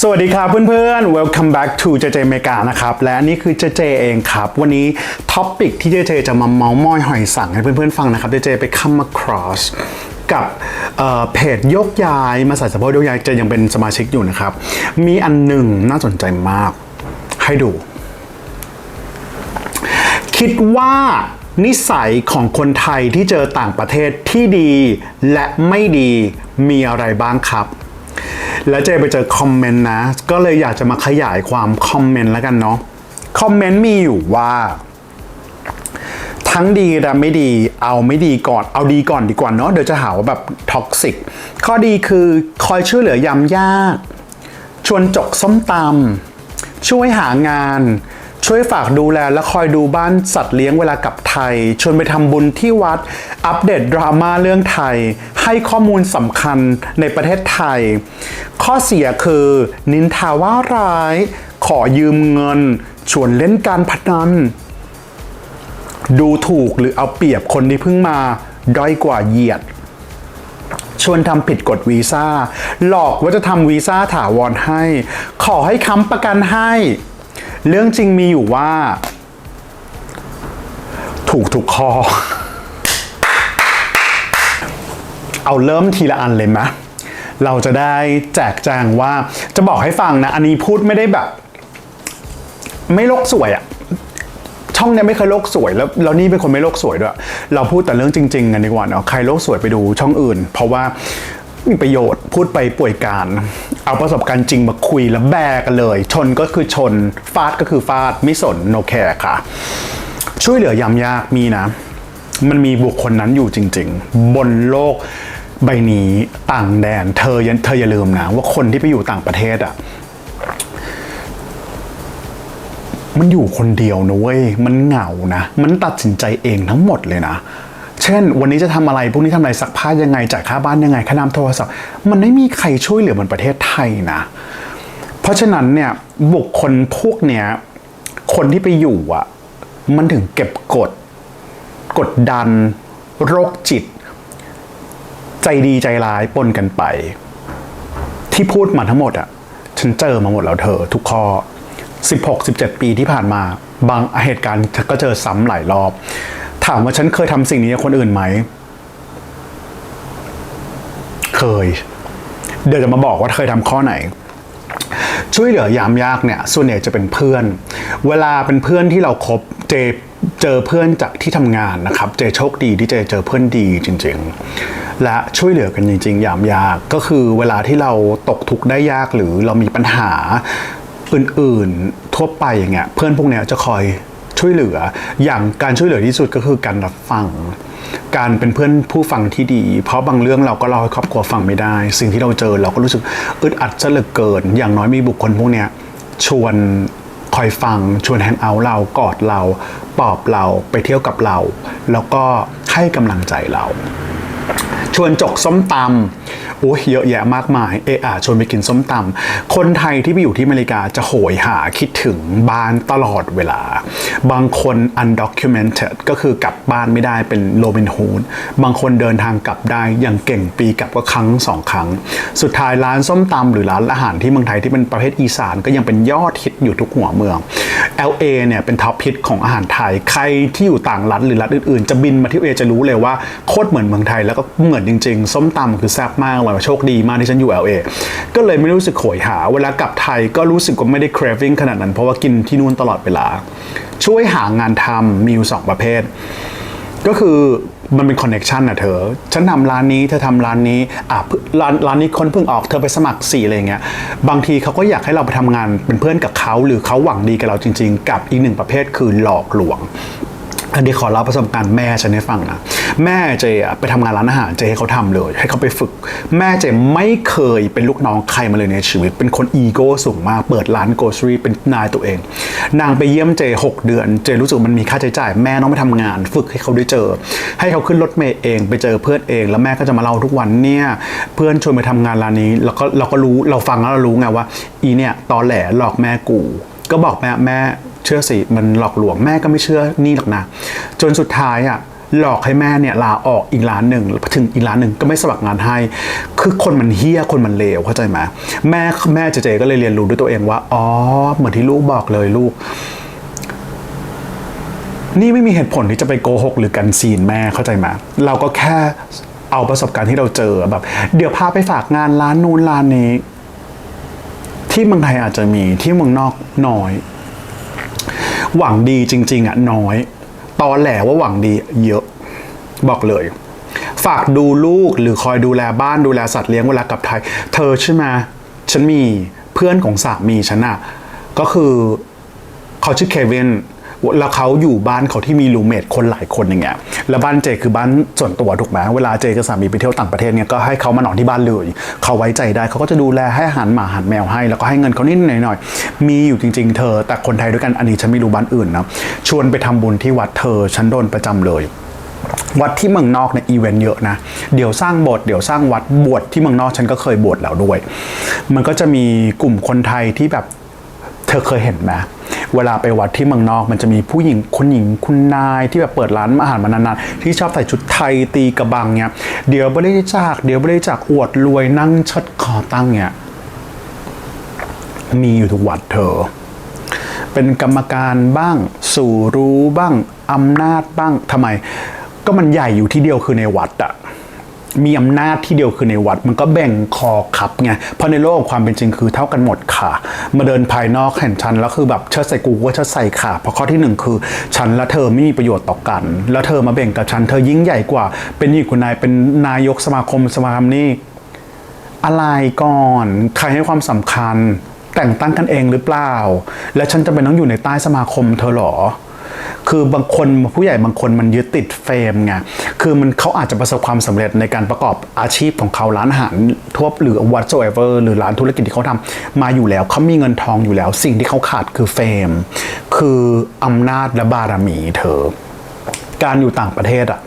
สวัสดีครับเพื่อนๆ welcome back to เจเจเมกานะครับ และนี่คือเจเจเองครับ วันนี้ท็อปิกที่เจเจจะมาเมาส์มอยหอยสั่งให้เพื่อนๆ ฟังนะครับเจเจไป come across กับเเพจยกย้าย มาใส่สะโพกยกย้ายเจยังเป็นสมาชิกอยู่นะครับ มีอันหนึ่งน่าสนใจมาก ให้ดู คิดว่านิสัยของคนไทยที่เจอต่างประเทศที่ดีและไม่ดีมีอะไรบ้างครับ แล้วเจไปเจอคอมเมนต์นะ ก็เลยอยากจะมาขยายความคอมเมนต์แล้วกันเนาะคอมเมนต์มีอยู่ว่า ทั้งดีและไม่ดีเอาไม่ดีก่อนเอาดีก่อนดีกว่าเนาะเดี๋ยวจะหาว่าแบบท็อกซิกข้อดีคือคอยช่วยเหลือยามยาก ชวนจกส้มตำช่วยหางาน ช่วยฝากดูแลและคอยดูบ้านสัตว์เลี้ยงเวลากลับไทย ชวนไปทำบุญที่วัด อัปเดตดราม่าเรื่องไทย ให้ข้อมูลสำคัญในประเทศไทย ข้อเสียคือ นินทาว่าร้าย ขอยืมเงิน ชวนเล่นการพนัน ดูถูกหรือเอาเปรียบคนที่เพิ่งมาด้อยกว่าเหยียด ชวนทำผิดกฎวีซ่า หลอกว่าจะทำวีซ่าถาวรให้ ขอให้ค้ำประกันให้ เรื่องจริงมีอยู่ว่า ถูกทุกข้อเอาเริ่มทีละอันเลยไหมเราจะได้แจกแจงว่าจะบอกให้ฟังนะ อันนี้พูดไม่ได้แบบ ไม่โลกสวยอะช่องเนี้ยไม่เคยโลกสวยแล้วแล้วนี่เป็นคนไม่โลกสวยด้วย เราพูดแต่เรื่องจริงๆกันดีกว่าเนาะใครโลกสวยไปดูช่องอื่น เพราะว่า มีประโยชน์ พูดไปป่วยการ เอาประสบการณ์จริงมาคุยแล้วแบกกันเลย ชนก็คือชน ฟาดก็คือฟาด ไม่สนโนแคร์ค่ะ ช่วยเหลือยามยากมีนะ มันมีบุคคลนั้นอยู่จริง ๆ บนโลกใบนี้ต่างแดน เธอยันเธออย่าลืมนะ ว่าคนที่ไปอยู่ต่างประเทศอะมันอยู่คนเดียวนะเว้ย มันเหงานะ มันตัดสินใจเองทั้งหมดเลยนะ เช่น วันนี้จะทำอะไรพวกนี้ทำอะไรซักผ้ายังไงจ่ายค่าบ้านยังไงค่าน้ำโทรศัพท์ มันไม่มีใครช่วยเหลือเหมือนประเทศไทยนะ เพราะฉะนั้นเนี่ยบุคคลพวกเนี้ยคนที่ไปอยู่อะมันถึงเก็บกด กดดัน โรคจิต ใจดีใจร้ายปนกันไป ที่พูดมาทั้งหมดอะฉันเจอมาหมดแล้วเธอ ทุกข้อ 16 17 ปีที่ผ่านมา บางเหตุการณ์ก็เจอซ้ำหลายรอบ ถามว่าฉันเคยทำสิ่งนี้กับคนอื่นไหม เคย เดี๋ยวจะมาบอกว่าเคยทำข้อไหน ช่วยเหลือยามยากเนี่ย ส่วนใหญ่จะเป็นเพื่อน เวลาเป็นเพื่อนที่เราคบเจเจอเพื่อนจากที่ทำงานนะครับ เจโชคดีที่เจเจอเพื่อนดีจริง ๆ และช่วยเหลือกันจริง ๆ ยามยากก็คือเวลาที่เราตกทุกข์ได้ยากหรือเรามีปัญหาอื่น ๆ ทั่วไปอย่างเงี้ยเพื่อนพวกเนี้ยจะคอย ช่วยเหลือ อย่างการช่วยเหลือที่สุดก็คือการรับฟัง การเป็นเพื่อนผู้ฟังที่ดี เพราะบางเรื่องเราก็เล่าให้ครอบครัวฟังไม่ได้ สิ่งที่เราเจอเราก็รู้สึกอึดอัดซะเหลือเกิน อย่างน้อยมีบุคคลพวกเนี้ยชวนคอยฟัง ชวนแฮงเอาท์เรากอดเราปลอบเราไปเที่ยวกับเรา แล้วก็ให้กำลังใจเรา ชวนจกส้มตำโอ้ยเยอะแยะมากมาย เออะชวนไปกินส้มตำคนไทยที่ไปอยู่ที่อเมริกาจะโหยหาคิดถึงบ้านตลอดเวลา บางคน undocumented ก็คือกลับบ้านไม่ได้เป็นโรบินฮูดบางคนเดินทางกลับได้อย่างเก่งปีกลับก็ครั้งสองครั้ง สุดท้ายร้านส้มตำหรือร้านอาหารที่เมืองไทยที่เป็นประเภทอีสานก็ยังเป็นยอดฮิตอยู่ทุกหัวเมือง LA เนี่ยเป็นท็อปฮิตของอาหารไทย ใครที่อยู่ต่างรัฐหรือรัฐอื่นๆ จะบินมาที่ LA จะรู้เลยว่าโคตรเหมือนเมืองไทยแล้วก็เหมือนจริง ๆ ส้มตำคือแซ่บมากเลยโชคดีมากที่ฉันอยู่ LA ก็เลยไม่รู้สึกโหยหา เวลากลับไทยก็รู้สึกว่าไม่ได้ craving ขนาดนั้น เพราะว่ากินที่นู่นตลอดเวลา ช่วยหางานทำมีอยู่สองประเภท ก็คือมันเป็นคอนเน็ชันอะเธอ ฉันทำร้านนี้เธอทำร้านนี้ อะร้านร้านนี้คนเพิ่งออกเธอไปสมัครสี่อะไรเงี้ย บางทีเขาก็อยากให้เราไปทำงานเป็นเพื่อนกับเขาหรือเขาหวังดีกับเราจริง ๆ กับอีกหนึ่งประเภทคือหลอกลวง อันนี้ขอเล่าประสบการณ์แม่ฉันให้ฟังนะแม่เจไปทำงานร้านอาหารเจให้เขาทำเลย ให้เขาไปฝึก แม่เจไม่เคยเป็นลูกน้องใครมาเลยในชีวิต เป็นคนอีโก้สูงมาก เปิดร้านโก c รีเป็นนายตัวเอง นางไปเยี่ยมเจ 6 เดือน เจรู้สึกมันมีค่าใช้จ่าย แม่ต้องไปทำงาน ฝึกให้เขาได้เจอ ให้เขาขึ้นรถเมล์เอง ไปเจอเพื่อนเอง แล้วแม่ก็จะมาเล่าทุกวันเนี่ยเพื่อนชวนไปทำงานร้านนี้ แล้วก็เราก็รู้เราฟังแล้วเรารู้ไงว่า อีเนี่ยตอแหลหลอกแม่กู ก็บอกแม่แม่ เชื่อสิมันหลอกหลวงแม่ก็ไม่เชื่อนี่หรอกนะ จนสุดท้ายอะหลอกให้แม่เนี่ยลาออกอีกร้านหนึ่งถึงอีกร้านหนึ่งก็ไม่สมัครงานให้ คือคนมันเฮี้ยคนมันเลวเข้าใจไหมแม่แม่เจเจก็เลยเรียนรู้ด้วยตัวเองว่าอ๋อเหมือนที่ลูกบอกเลยลูก นี่ไม่มีเหตุผลที่จะไปโกหกหรือกันซีนแม่เข้าใจไหมเราก็แค่เอาประสบการณ์ที่เราเจอแบบ เดี๋ยวพาไปฝากงานร้านนู้นร้านนี้ ที่เมืองไทยอาจจะมีที่เมืองนอกน้อย หวังดีจริง ๆอะน้อย ตอนแหลว่าหวังดีเยอะ บอกเลย ฝากดูลูกหรือคอยดูแลบ้านดูแลสัตว์เลี้ยงเวลากลับไทย เธอใช่ไหมฉันมีเพื่อนของสามีฉันอะก็คือเขาชื่อเควิน แล้วเขาอยู่บ้านเขาที่มีรูเมทคนหลายคนอย่างเงี้ยแล้วบ้านเจคือบ้านส่วนตัวถูกไหมเวลาเจกับสามีไปเที่ยวต่างประเทศเนี่ยก็ให้เขามานอนที่บ้านเลย เขาไว้ใจได้เขาก็จะดูแลให้อาหารหมาอาหารแมวให้ แล้วก็ให้เงินเขานิดหน่อยหน่อยๆมีอยู่จริง ๆ เธอ แต่คนไทยด้วยกันอันนี้ฉันไม่รู้บ้านอื่นนะชวนไปทำบุญที่วัดเธอฉันโดนประจำเลยวัดที่เมืองนอกเนี่ยอีเวนต์เยอะนะ เดี๋ยวสร้างโบสถ์เดี๋ยวสร้างวัดบวชที่เมืองนอกฉันก็เคยบวชแล้วด้วย มันก็จะมีกลุ่มคนไทยที่แบบเธอเคยเห็นไหม เวลาไปวัดที่เมืองนอกมันจะมีผู้หญิงคุณหญิงคุณนายที่แบบเปิดร้านอาหารมานานๆ ที่ชอบใส่ชุดไทยตีกระบังเนี่ยเดี๋ยวบริจาคเดี๋ยวบริจาคอวดรวยนั่งชดคอตั้งเนี่ยมีอยู่ทุกวัดเธอ เป็นกรรมการบ้าง สู่รู้บ้างอำนาจบ้างทำไม ก็มันใหญ่อยู่ที่เดียวคือในวัดอะ มีอำนาจที่เดียวคือในวัด มันก็แบ่งคอขับไงเพราะในโลกความเป็นจริงคือเท่ากันหมดค่ะ มาเดินภายนอกเห็นฉันแล้วคือแบบเชิดใส่กูก็เชิดใส่ค่ะเพราะข้อที่หนึ่งคือฉันและเธอไม่มีประโยชน์ต่อกัน แล้วเธอมาแบ่งกับฉันเธอยิ่งใหญ่กว่า เป็นนี่คุณนายเป็นนายกสมาคมสมาคมนี่อะไรก่อนใครให้ความสำคัญ แต่งตั้งกันเองหรือเปล่า และฉันจะเป็นต้องอยู่ในใต้สมาคมเธอหรอ คือบางคนผู้ใหญ่บางคนมันยึดติดเฟรมไงคือมันเขาอาจจะประสบความสำเร็จในการประกอบอาชีพของเขาร้านอาหารทั่วหรือ whatsoever หรือร้านธุรกิจที่เขาทำมาอยู่แล้วเขามีเงินทองอยู่แล้ว สิ่งที่เขาขาดคือเฟรม คืออำนาจและบารมีเธอ การอยู่ต่างประเทศอะ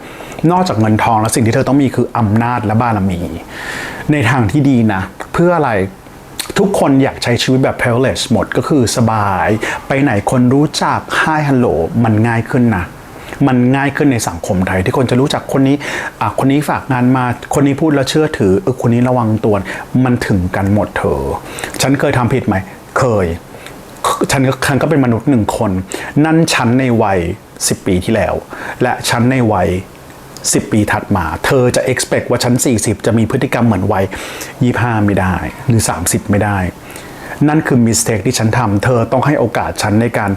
นอกจากเงินทองแล้วสิ่งที่เธอต้องมีคืออำนาจและบารมี ในทางที่ดีนะ เพื่ออะไร ทุกคนอยากใช้ชีวิตแบบ privilege หมดก็คือสบาย ไปไหนคนรู้จัก hi hello มันง่ายขึ้นนะมันง่ายขึ้นในสังคมไทยที่คนจะรู้จักคนนี้อะคนนี้ฝากงานมา คนนี้พูดแล้วเชื่อถือเออคนนี้ระวังตัว มันถึงกันหมดเธอฉันเคยทำผิดไหม เคย ฉันก็ฉันก็เป็นมนุษย์หนึ่งคน นั่นฉันในวัย 10 ปีที่แล้ว และฉันในวัย 10 ปีถัดมา เธอจะ expect ว่าฉัน40 จะมีพฤติกรรมเหมือนวัย 25 ไม่ได้ หรือ 30 ไม่ได้ นั่นคือ mistake ที่ฉันทำเธอต้องให้โอกาสฉันในการ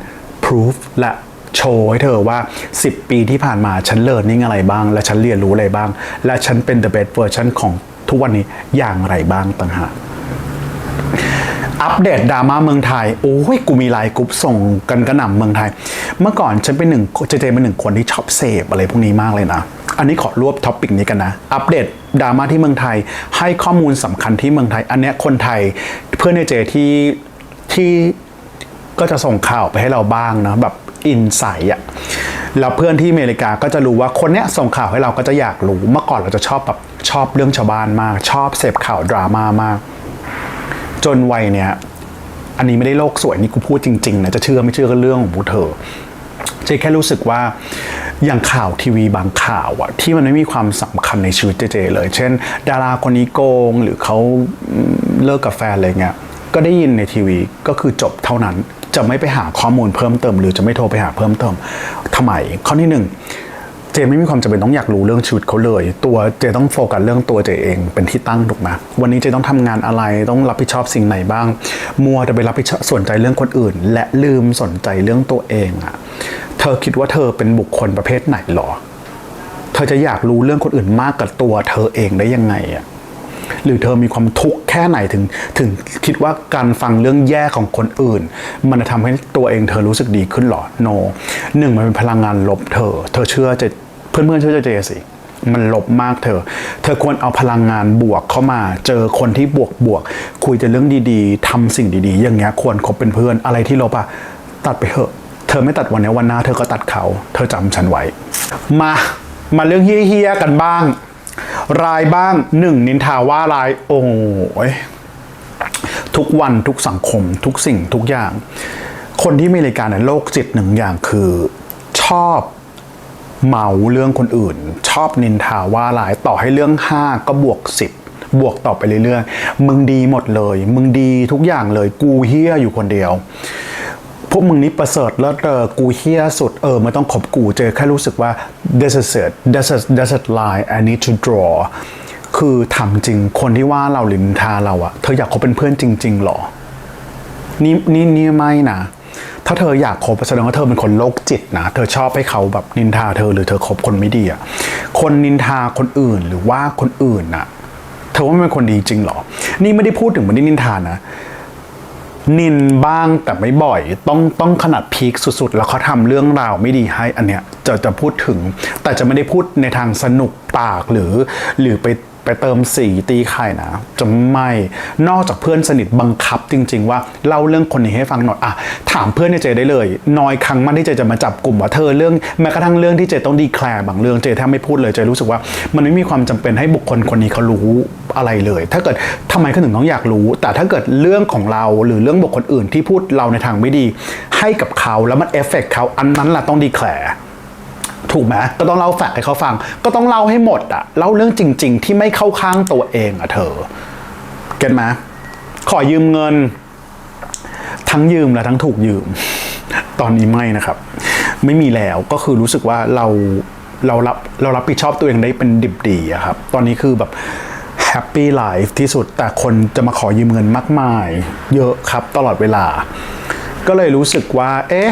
proof และโชว์ให้เธอว่า 10 ปีที่ผ่านมาฉัน learning อะไรบ้าง และฉันเรียนรู้อะไรบ้าง และฉันเป็น the best version ของทุกวันนี้อย่างไรบ้างต่างหาก อัปเดตดราม่าเมืองไทย โอ้ย กูมีไลน์กรุ๊ปส่งกันกระหน่ำเมืองไทย เมื่อก่อนฉันเป็นหนึ่งเจเจเป็นหนึ่งคนที่ชอบเสพอะไรพวกนี้มากเลยนะ อันนี้ขอรวบท็อปปิกนี้กันนะ อัปเดตดราม่าที่เมืองไทย ให้ข้อมูลสำคัญที่เมืองไทย อันเนี้ยคนไทยเพื่อนในเจที่ที่ก็จะส่งข่าวไปให้เราบ้างนะแบบอินไซต์อะแล้วเพื่อนที่อเมริกาก็จะรู้ว่าคนเนี้ยส่งข่าวให้เราก็จะอยากรู้ เมื่อก่อนเราจะชอบแบบชอบเรื่องชาวบ้านมาก ชอบเสพข่าวดราม่ามาก จนวัยเนี้ยอันนี้ไม่ได้โลกสวยนี่กูพูดจริงๆนะจะเชื่อไม่เชื่อก็เรื่องของพวกเธอเจแค่รู้สึกว่าอย่างข่าวทีวีบางข่าวอะที่มันไม่มีความสำคัญในชีวิตเจเจเลย เช่น ดาราคนนี้โกงหรือเขาเลิกกับแฟนอะไรเงี้ยก็ได้ยินในทีวีก็คือจบเท่านั้น จะไม่ไปหาข้อมูลเพิ่มเติม หรือจะไม่โทรไปหาเพิ่มเติมทำไมข้อที่หนึ่ง จไม่มีความจำเป็นต้องอยากรู้เรื่องชีวิตเขาเลย ตัวเจต้องโฟกัสเรื่องตัวเจเองเป็นที่ตั้งถูกไหมวันนี้เจต้องทำงานอะไรต้องรับผิดชอบสิ่งไหนบ้าง มัวแต่ไปรับผิดชอบสนใจเรื่องคนอื่น และลืมสนใจเรื่องตัวเองอะเธอคิดว่าเธอเป็นบุคคลประเภทไหนหรอ เธอจะอยากรู้เรื่องคนอื่นมากกับตัวเธอเองได้ยังไงอะหรือเธอมีความทุกข์แค่ไหนถึง ถึงคิดว่าการฟังเรื่องแย่ของคนอื่น มันจะทำให้ตัวเองเธอรู้สึกดีขึ้นหรอโนหนึ่งมันเป็นพลังงานลบเธอ เธอเชื่อจเพื่อน เพื่อนๆเชื่อเจสิมันลบมากเธอ เธอควรเอาพลังงานบวกเข้ามา เจอคนที่บวกบวก คุยแต่เรื่องดีๆทำสิ่งดีๆ อย่างเงี้ยควรคบเป็นเพื่อนอะไรที่ลบอะตัดไปเถอะ เธอไม่ตัดวันนี้วันหน้าเธอก็ตัดเขา เธอจำฉันไว้ มา มาเรื่องเฮี้ยๆกันบ้าง รายบ้างหนึ่งนินทาว่าราย โอ้ยทุกวันทุกสังคม ทุกสิ่งทุกอย่าง คนที่มีรายการในโลกจิตหนึ่งอย่างคือ ชอบ เมาเรื่องคนอื่น ชอบนินทาว่าร้ายต่อให้เรื่อง 5 ก็บวก 10 บวกต่อไปเรื่อยๆ มึงดีหมดเลย มึงดีทุกอย่างเลย กูเฮี้ยอยู่คนเดียว พวกมึงนี่ประเสริฐเลิศเออกูเฮี้ยสุด เออไม่ต้องขบกูเจอแค่รู้สึกว่า this is it this is this is line I need to draw คือถามจริงคนที่ว่าเราหรือนินทาเราอะเธออยากคบเป็นเพื่อนจริง ๆหรอ นี่นี่นี่ไม่นะ ถ้าเธออยากคบแสดงว่าเธอเป็นคนโรคจิตนะ เธอชอบให้เขาแบบนินทาเธอหรือเธอคบคนไม่ดีอะคนนินทาคนอื่นหรือว่าคนอื่นน่ะ เธอว่ามันเป็นคนดีจริงหรอ นี่ไม่ได้พูดถึงมันได้นินทานะ นินบ้างแต่ไม่บ่อย ต้องต้องขนาดพีคสุดๆ แล้วเขาทำเรื่องราวไม่ดีให้อันเนี้ยจะจะพูดถึง แต่จะไม่ได้พูดในทางสนุกปากหรือ หรือไป ไปเติมสีตีไข่นะจะไม่นอกจากเพื่อนสนิทบังคับจริง ๆ ว่าเล่าเรื่องคนนี้ให้ฟังหน่อยอะถามเพื่อนในเจได้เลยน้อยครั้งมากที่เจจะมาจับกลุ่มว่าเธอเรื่องแม้กระทั่งเรื่องที่เจต้องดีแคลร์บางเรื่องเจแทบไม่พูดเลยเจรู้สึกว่า มันไม่มีความจำเป็นให้บุคคลคนนี้เขารู้อะไรเลย ถ้าเกิดทำไมเขาถึงต้องอยากรู้ แต่ถ้าเกิดเรื่องของเราหรือเรื่องบุคคลอื่นที่พูดเราในทางไม่ดี ให้กับเขาแล้วมันเอฟเฟกต์เขาอันนั้นแหละต้องดีแคลร์ ถูกไหมก็ต้องเล่าแฟกต์ให้เขาฟัง ก็ต้องเล่าให้หมดอะเล่าเรื่องจริง ๆ ที่ไม่เข้าข้างตัวเองอะเธอ เก็ตไหมขอยืมเงิน ทั้งยืมและทั้งถูกยืม ตอนนี้ไม่นะครับ ไม่มีแล้วก็คือรู้สึกว่าเราเรารับเรารับผิดชอบตัวเองได้เป็นดิบดีอะครับ ตอนนี้คือแบบแฮปปี้ไลฟ์ที่สุดแต่คนจะมาขอยืมเงินมากมาย เยอะครับตลอดเวลา ก็เลยรู้สึกว่า เอ๊ะ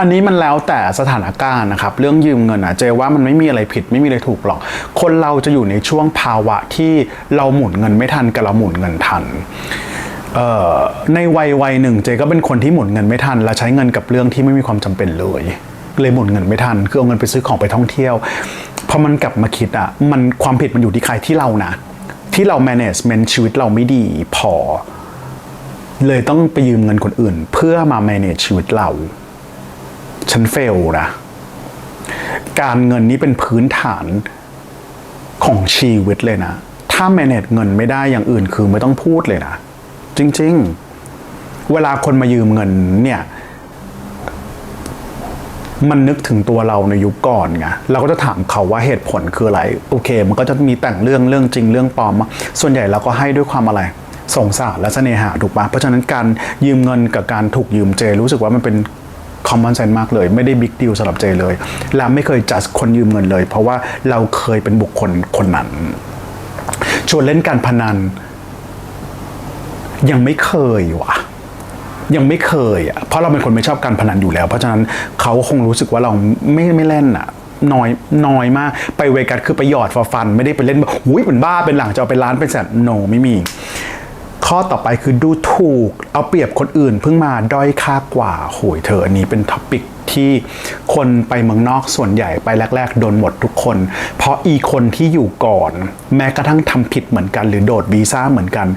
อันนี้มันแล้วแต่สถานการณ์นะครับ เรื่องยืมเงินอะเจว่ามันไม่มีอะไรผิดไม่มีอะไรถูกหรอก คนเราจะอยู่ในช่วงภาวะที่เราหมุนเงินไม่ทันกับเราหมุนเงินทันในวัยวัยหนึ่งเจก็เป็นคนที่หมุนเงินไม่ทัน และใช้เงินกับเรื่องที่ไม่มีความจำเป็นเลย เลยหมุนเงินไม่ทันคือเอาเงินไปซื้อของไปท่องเที่ยวพอมันกลับมาคิดอะมันความผิดมันอยู่ที่ใครที่เรานะ ที่เรา management ชีวิตเราไม่ดีพอ เลยต้องไปยืมเงินคนอื่น เพื่อมา manage ชีวิตเรา ฉันเฟลนะการเงินนี้เป็นพื้นฐานของชีวิตเลยนะ ถ้า manage เงินไม่ได้อย่างอื่นคือไม่ต้องพูดเลยนะ จริง ๆ เวลาคนมายืมเงินเนี่ย มันนึกถึงตัวเราในยุคก่อนไงเราก็จะถามเขาว่าเหตุผลคืออะไร โอเค มันก็จะมีแต่งเรื่องเรื่องจริงเรื่องปลอมมาส่วนใหญ่เราก็ให้ด้วยความอะไรสงสารและเสน่หาถูกปะเพราะฉะนั้นการยืมเงินกับการถูกยืมเจ รู้สึกว่ามันเป็น common sense มากเลย ไม่ได้บิ๊กดีลสำหรับเจเลยและไม่เคยจัดคนยืมเงินเลย เพราะว่าเราเคยเป็นบุคคลคนนั้น ชวนเล่นการพนัน ยังไม่เคยว่ะยังไม่เคยอะเพราะเราเป็นคนไม่ชอบการพนันอยู่แล้ว เพราะฉะนั้นเขาคงรู้สึกว่าเราไม่ไม่เล่นอะน้อยน้อยมาก ไปเวกัสคือไปหยอดฟอฟัน ไม่ได้ไปเล่นแบบอุ้ยเป็นบ้าเป็นหลังจะเอาไปร้านเป็นแสนโนไม่มี ข้อต่อไปคือดูถูก เอาเปรียบคนอื่นเพิ่งมาด้อยค่ากว่าโหยเธออันนี้เป็นท็อปิกที่คนไปเมืองนอกส่วนใหญ่ไปแรก ๆ โดนหมดทุกคน เพราะอีคนที่อยู่ก่อน แม้กระทั่งทำผิดเหมือนกัน หรือโดดวีซ่าเหมือนกัน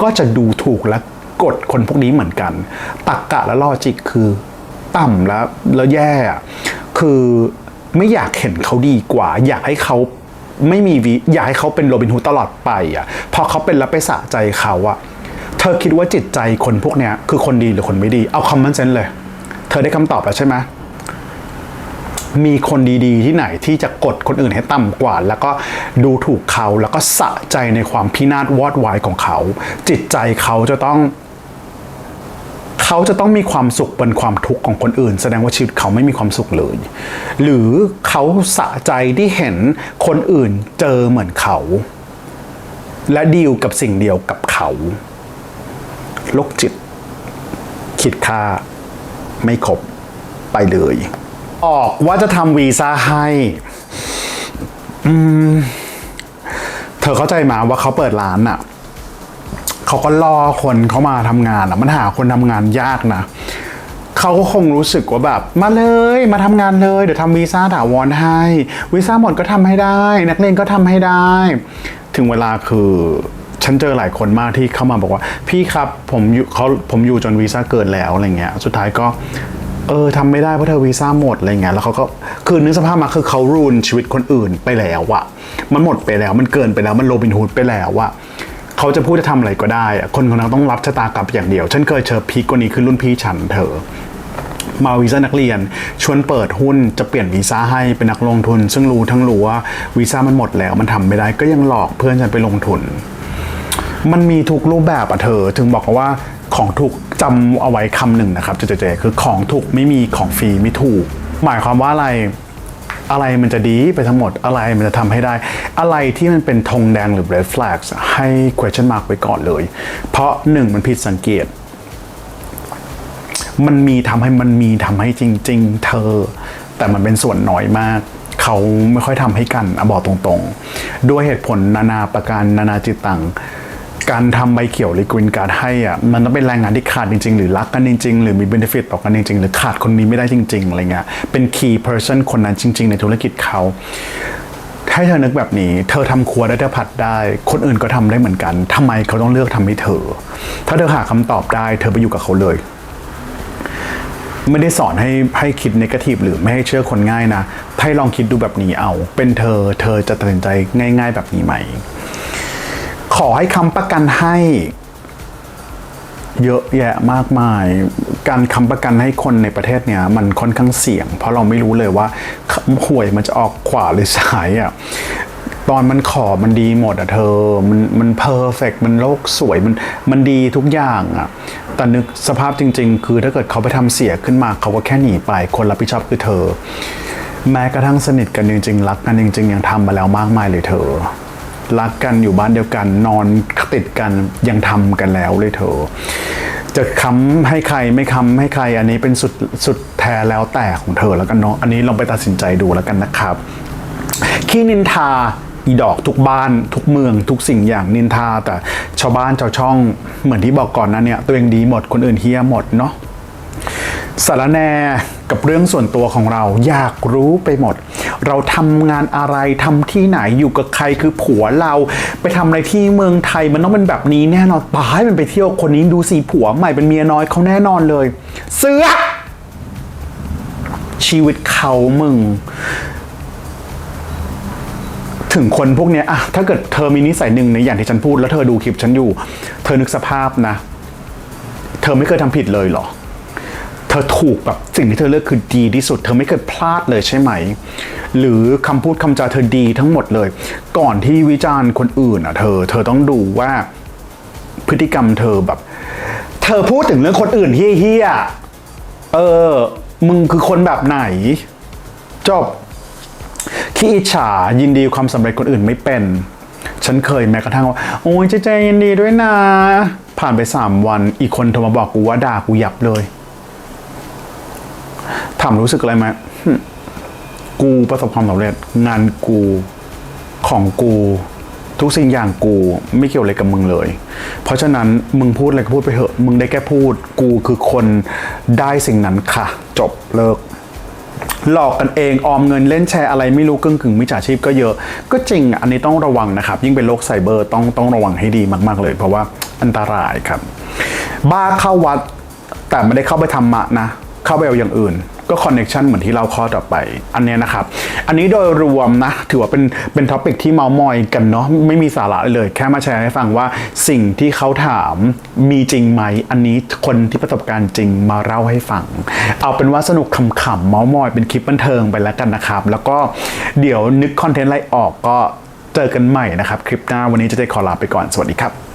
ก็จะดูถูกและกดคนพวกนี้เหมือนกันตักกะและลอจิกคือต่ำแล้วแล้วแย่ คือไม่อยากเห็นเขาดีกว่า อยากให้เขาไม่มีวิอยากให้เขาเป็นโรบินฮูดตลอดไปอะพอเขาเป็นแล้วไปสะใจเขาอะ เธอคิดว่าจิตใจคนพวกเนี้ยคือคนดีหรือคนไม่ดี เอาคอมมอนเซนส์เลย เธอได้คำตอบแล้วใช่ไหมมีคนดีๆ ที่ไหนที่จะกดคนอื่นให้ต่ำกว่า แล้วก็ดูถูกเขาแล้วก็สะใจในความพินาศวอดวายของเขา จิตใจเขาจะต้อง เขาจะต้องมีความสุขบนความทุกข์ของคนอื่น แสดงว่าชีวิตเขาไม่มีความสุขเลย หรือเขาสะใจที่เห็นคนอื่นเจอเหมือนเขา และดีลกับสิ่งเดียวกับเขา โรคจิต คิดค่าไม่ครบไปเลย ออกว่าจะทำวีซ่าให้อืมเธอเข้าใจมาว่าเขาเปิดร้านอะเขาก็ล่อคนเขามาทำงานอะ มันหาคนทำงานยากนะเขาก็คงรู้สึกว่าแบบ มาเลยมาทำงานเลย เดี๋ยวทำวีซ่าถาวรให้วีซ่าหมดก็ทำให้ได้ นักเรียนก็ทำให้ได้ ถึงเวลาคือ ฉันเจอหลายคนมากที่เข้ามาบอกว่า พี่ครับผมอยู่เขาผมอยู่จนวีซ่าเกินแล้วอะไรเงี้ยสุดท้ายก็เออทำไม่ได้เพราะเธอวีซ่าหมดอะไรเงี้ยแล้วเขาก็คือนึกสภาพมาคือเขารูนชีวิตคนอื่นไปแล้วอะมันหมดไปแล้วมันเกินไปแล้วมันโรบินฮูดไปแล้วอะเขาจะพูดจะทำอะไรก็ได้อะคนคนนั้นต้องรับชะตากรรมอย่างเดียว ฉันเคยเจอพีกว่านี้คือรุ่นพี่ฉันเธอมาวีซ่านักเรียน ชวนเปิดหุ้นจะเปลี่ยนวีซ่าให้เป็นนักลงทุน ซึ่งรู้ทั้งรู้ว่าวีซ่ามันหมดแล้วมันทำไม่ได้ก็ยังหลอกเพื่อนฉันไปลงทุน มันมีทุกรูปแบบอะเธอ ถึงบอกว่าของถูกจำเอาไว้คำหนึ่งนะครับเจเจคือของถูกไม่มีของฟรีไม่ถูก หมายความว่าอะไรอะไรมันจะดีไปทั้งหมดอะไรมันจะทำให้ได้ อะไรที่มันเป็นธงแดงหรือ red flags ให้ question mark ไว้ก่อนเลย เพราะหนึ่งมันผิดสังเกต มันมีทำให้มันมีทำให้จริง ๆ เธอ แต่มันเป็นส่วนน้อยมาก เขาไม่ค่อยทำให้กันอบอกตรงๆ ด้วยเหตุผลนานาประการนานาจิตตัง การทำใบเขียวหรือกรีนการ์ดให้อะมันต้องเป็นแรงงานที่ขาดจริง ๆ หรือรักกันจริง ๆ หรือมีเบนฟิตต่อกันจริง ๆ หรือขาดคนนี้ไม่ได้จริง ๆ อะไรเงี้ยเป็น key person คนนั้นจริง ๆ ในธุรกิจเขาให้เธอนึกแบบนี้ เธอทำครัวได้เธอผัดได้ คนอื่นก็ทำได้เหมือนกันทำไมเขาต้องเลือกทำให้เธอ ถ้าเธอหาคำตอบได้ เธอไปอยู่กับเขาเลย ไม่ได้สอนให้ให้คิดนกาทีฟหรือไม่ให้เชื่อคนง่ายนะให้ลองคิดดูแบบนี้เอา เป็นเธอ เธอจะตัดสินใจง่าย ๆ แบบนี้ไหม อให้คำประกันให้ เยอะแยะมากมาย การค้ำประกันให้คนในประเทศเนี้ยมันค่อนข้างเสี่ยง เพราะเราไม่รู้เลยว่าหวยมันจะออกขวาหรือซ้ายอะ่ะตอนมันขอมันดีหมดอะเธอ มันมันเพอร์เฟกมันโลกสวย มันมันดีทุกอย่างอะแต่นึกสภาพจริง ๆ คือถ้าเกิดเขาไปทำเสียขึ้นมาเขาก็แค่หนีไป คนรับผิดชอบคือเธอ แม้กระทั่งสนิทกันจริงๆ รักกันจริง ๆ ยังทำมาแล้วมากมายเลยเธอ รักกันอยู่บ้านเดียวกัน นอนติดกันยังทำกันแล้วเลยเธอจะค้ำให้ใครไม่ค้ำให้ใคร อันนี้เป็นสุดสุดแท้แล้วแต่ของเธอแล้วกันเนาะอันนี้ลองไปตัดสินใจดูแล้วกันนะครับขี้นินทาอีดอกทุกบ้านทุกเมืองทุกสิ่งอย่างนินทาแต่ชาวบ้านชาวช่องเหมือนที่บอกก่อนนะเนี่ยตัวเองดีหมดคนอื่นเฮี้ยหมดเนาะ สารแนกับเรื่องส่วนตัวของเราอยากรู้ไปหมด เราทำงานอะไรทำที่ไหนอยู่กับใครคือผัวเรา ไปทำอะไรที่เมืองไทยมันต้องเป็นแบบนี้แน่นอนตายมันไปเที่ยวคนนี้ดูสีผัวใหม่เป็นเมียน้อยเขาแน่นอนเลย เสือชีวิตเขามึง ถึงคนพวกเนี้ยอะถ้าเกิดเธอมีนิสัยหนึ่งในอย่างที่ฉันพูดแล้วเธอดูคลิปฉันอยู่ เธอนึกสภาพนะ เธอไม่เคยทำผิดเลยเหรอ เธอถูกแบบสิ่งที่เธอเลือกคือดีที่สุด เธอไม่เคยพลาดเลยใช่ไหม หรือคำพูดคำจาเธอดีทั้งหมดเลย ก่อนที่วิจารณ์คนอื่นอะเธอ เธอต้องดูว่าพฤติกรรมเธอแบบ เธอพูดถึงเรื่องคนอื่นเฮี้ยเออ มึงคือคนแบบไหน จบขี้อิจฉายินดีความสำเร็จคนอื่นไม่เป็น ฉันเคยแม้กระทั่งว่า โอ้ยเจเจยินดีด้วยนะ ผ่านไปสามวันอีกคนโทรมาบอกกูว่าด่ากูหยับเลย ถามรู้สึกอะไรไหมหึกูประสบความสำเร็จ งานกูของกูทุกสิ่งอย่างกูไม่เกี่ยวอะไรกับมึงเลย เพราะฉะนั้นมึงพูดอะไรก็พูดไปเถอะ มึงได้แค่พูด กูคือคนได้สิ่งนั้นค่ะ จบเลิก หลอกกันเองออมเงินเล่นแชร์อะไรไม่รู้กึ่งกึ่งมิจฉาชีพก็เยอะ ก็จริงอันนี้ต้องระวังนะครับ ยิ่งเป็นโลกไซเบอร์ต้องต้องระวังให้ดีมาก ๆ เลย เพราะว่าอันตรายครับ บ้าเข้าวัดแต่ไม่ได้เข้าไปทำมะนะ เข้าไปเอาอย่างอื่น ก็คอนเน็ชันเหมือนที่เราข้อต่อไป อันเนี้ยนะครับ อันนี้โดยรวมนะ ถือว่าเป็นเป็นท็อปิกที่เมามอยกันเนาะไม่มีสาระเลย แค่มาแชร์ให้ฟังว่าสิ่งที่เขาถามมีจริงไหม อันนี้คนที่ประสบการณ์จริงมาเล่าให้ฟัง เอาเป็นว่าสนุกขำๆเมามอยเป็นคลิปบันเทิงไปแล้วกันนะครับ แล้วก็เดี๋ยวนึกคอนเทนต์อะไรออกก็เจอกันใหม่นะครับ คลิปหน้าวันนี้จะได้ขอลาไปก่อนสวัสดีครับ